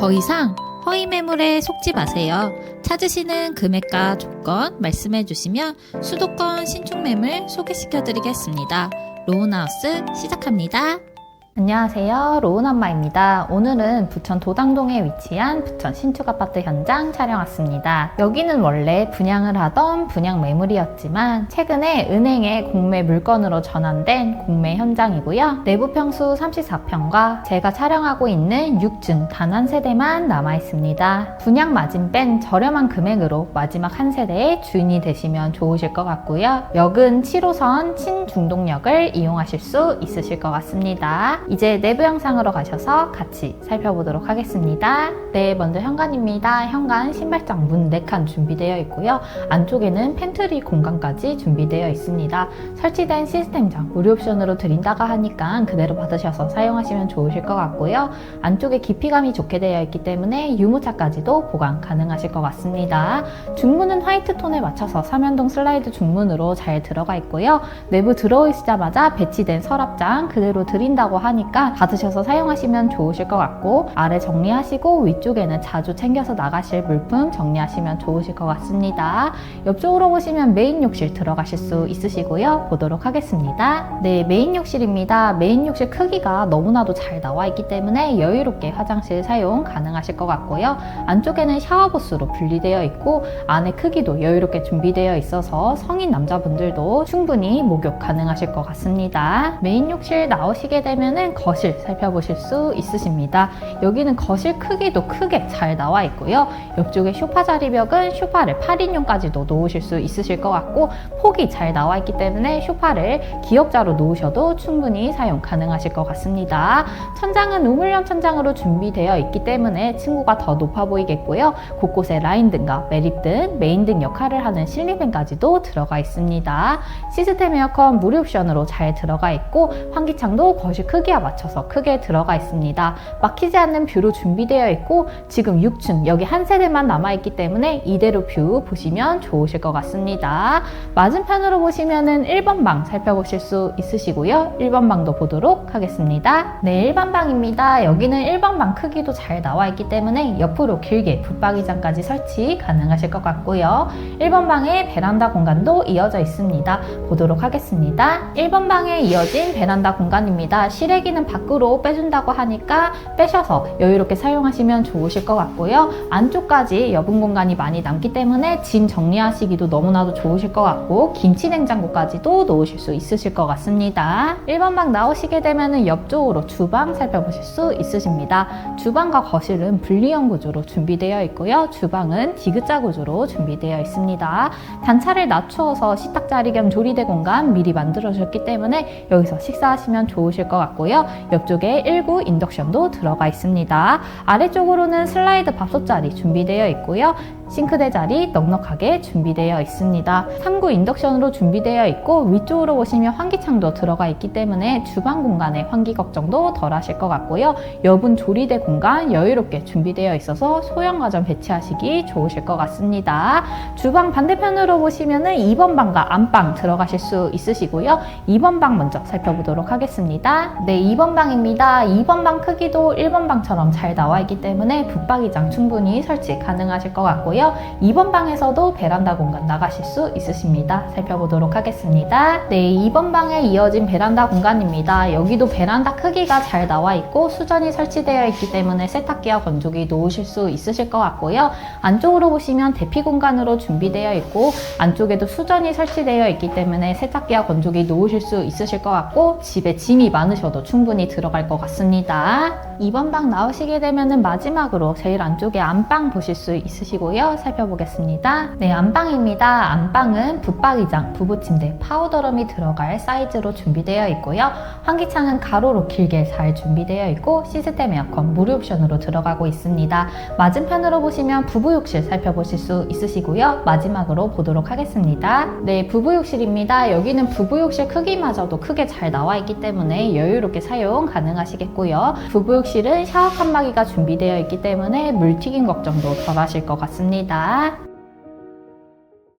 더 이상 허위 매물에 속지 마세요. 찾으시는 금액과 조건 말씀해 주시면 수도권 신축 매물 소개시켜 드리겠습니다. 로운하우스 시작합니다. 안녕하세요. 로운 엄마입니다. 오늘은 부천 도당동에 위치한 부천 신축 아파트 현장 촬영 왔습니다. 여기는 원래 분양을 하던 분양 매물이었지만 최근에 은행에 공매 물건으로 전환된 공매 현장이고요. 내부 평수 34평과 제가 촬영하고 있는 6층 단 한 세대만 남아 있습니다. 분양 마진 뺀 저렴한 금액으로 마지막 한 세대의 주인이 되시면 좋으실 것 같고요. 역은 7호선 신중동역을 이용하실 수 있으실 것 같습니다. 이제 내부 영상으로 가셔서 같이 살펴보도록 하겠습니다. 네, 먼저 현관입니다. 현관 신발장 문 4칸 준비되어 있고요. 안쪽에는 팬트리 공간까지 준비되어 있습니다. 설치된 시스템장 무료 옵션으로 드린다고 하니까 그대로 받으셔서 사용하시면 좋으실 것 같고요. 안쪽에 깊이감이 좋게 되어 있기 때문에 유모차까지도 보관 가능하실 것 같습니다. 중문은 화이트 톤에 맞춰서 삼연동 슬라이드 중문으로 잘 들어가 있고요. 내부 들어오시자마자 배치된 서랍장 그대로 드린다고 하니까 받으셔서 사용하시면 좋으실 것 같고 아래 정리하시고 위쪽에는 자주 챙겨서 나가실 물품 정리하시면 좋으실 것 같습니다. 옆쪽으로 보시면 메인 욕실 들어가실 수 있으시고요. 보도록 하겠습니다. 네, 메인 욕실입니다. 메인 욕실 크기가 너무나도 잘 나와 있기 때문에 여유롭게 화장실 사용 가능하실 것 같고요. 안쪽에는 샤워부스로 분리되어 있고 안에 크기도 여유롭게 준비되어 있어서 성인 남자분들도 충분히 목욕 가능하실 것 같습니다. 메인 욕실 나오시게 되면 은 거실 살펴보실 수 있으십니다. 여기는 거실 크기도 크게 잘 나와 있고요. 옆쪽에 쇼파 자리벽은 쇼파를 8인용까지도 놓으실 수 있으실 것 같고 폭이 잘 나와 있기 때문에 쇼파를 기역자로 놓으셔도 충분히 사용 가능하실 것 같습니다. 천장은 우물형 천장으로 준비되어 있기 때문에 층고가 더 높아 보이겠고요. 곳곳에 라인 등과 매립 등 메인 등 역할을 하는 실리팬까지도 들어가 있습니다. 시스템 에어컨 무료 옵션으로 잘 들어가 있고 환기창도 거실 크기 와 맞춰서 크게 들어가 있습니다. 막히지 않는 뷰로 준비되어 있고 지금 6층 여기 한 세대만 남아 있기 때문에 이대로 뷰 보시면 좋으실 것 같습니다. 맞은편으로 보시면은 1번 방 살펴보실 수 있으시고요. 1번 방도 보도록 하겠습니다. 네, 1번 방입니다. 여기는 1번 방 크기도 잘 나와 있기 때문에 옆으로 길게 붙박이장까지 설치 가능하실 것 같고요. 1번 방에 베란다 공간도 이어져 있습니다. 보도록 하겠습니다. 1번 방에 이어진 베란다 공간입니다. 실외 기는 밖으로 빼준다고 하니까 빼셔서 여유롭게 사용하시면 좋으실 것 같고요. 안쪽까지 여분 공간이 많이 남기 때문에 짐 정리하시기도 너무나도 좋으실 것 같고 김치 냉장고까지도 놓으실 수 있으실 것 같습니다. 1번 방 나오시게 되면 옆쪽으로 주방 살펴보실 수 있으십니다. 주방과 거실은 분리형 구조로 준비되어 있고요. 주방은 디귿자 구조로 준비되어 있습니다. 단차를 낮추어서 식탁 자리 겸 조리대 공간 미리 만들어주셨기 때문에 여기서 식사하시면 좋으실 것 같고요. 옆쪽에 1구 인덕션도 들어가 있습니다. 아래쪽으로는 슬라이드 밥솥 자리 준비되어 있고요. 싱크대 자리 넉넉하게 준비되어 있습니다. 3구 인덕션으로 준비되어 있고 위쪽으로 보시면 환기창도 들어가 있기 때문에 주방 공간에 환기 걱정도 덜 하실 것 같고요. 여분 조리대 공간 여유롭게 준비되어 있어서 소형 가전 배치하시기 좋으실 것 같습니다. 주방 반대편으로 보시면은 2번 방과 안방 들어가실 수 있으시고요. 2번 방 먼저 살펴보도록 하겠습니다. 네, 2번 방입니다. 2번 방 크기도 1번 방처럼 잘 나와 있기 때문에 붙박이장 충분히 설치 가능하실 것 같고요. 2번 방에서도 베란다 공간 나가실 수 있으십니다. 살펴보도록 하겠습니다. 네, 2번 방에 이어진 베란다 공간입니다. 여기도 베란다 크기가 잘 나와 있고 수전이 설치되어 있기 때문에 세탁기와 건조기 놓으실 수 있으실 것 같고요. 안쪽으로 보시면 대피 공간으로 준비되어 있고 안쪽에도 수전이 설치되어 있기 때문에 세탁기와 건조기 놓으실 수 있으실 것 같고 집에 짐이 많으셔도 충분히 들어갈 것 같습니다. 2번 방 나오시게 되면 마지막으로 제일 안쪽에 안방 보실 수 있으시고요. 살펴보겠습니다. 네, 안방입니다. 안방은 붙박이장, 부부침대, 파우더룸이 들어갈 사이즈로 준비되어 있고요. 환기창은 가로로 길게 잘 준비되어 있고 시스템 에어컨 무료 옵션으로 들어가고 있습니다. 맞은편으로 보시면 부부욕실 살펴보실 수 있으시고요. 마지막으로 보도록 하겠습니다. 네, 부부욕실입니다. 여기는 부부욕실 크기마저도 크게 잘 나와 있기 때문에 여유롭 게 사용 가능하시겠고요. 부부욕실은 샤워 칸막이가 준비되어 있기 때문에 물 튀김 걱정도 덜 하실 것 같습니다.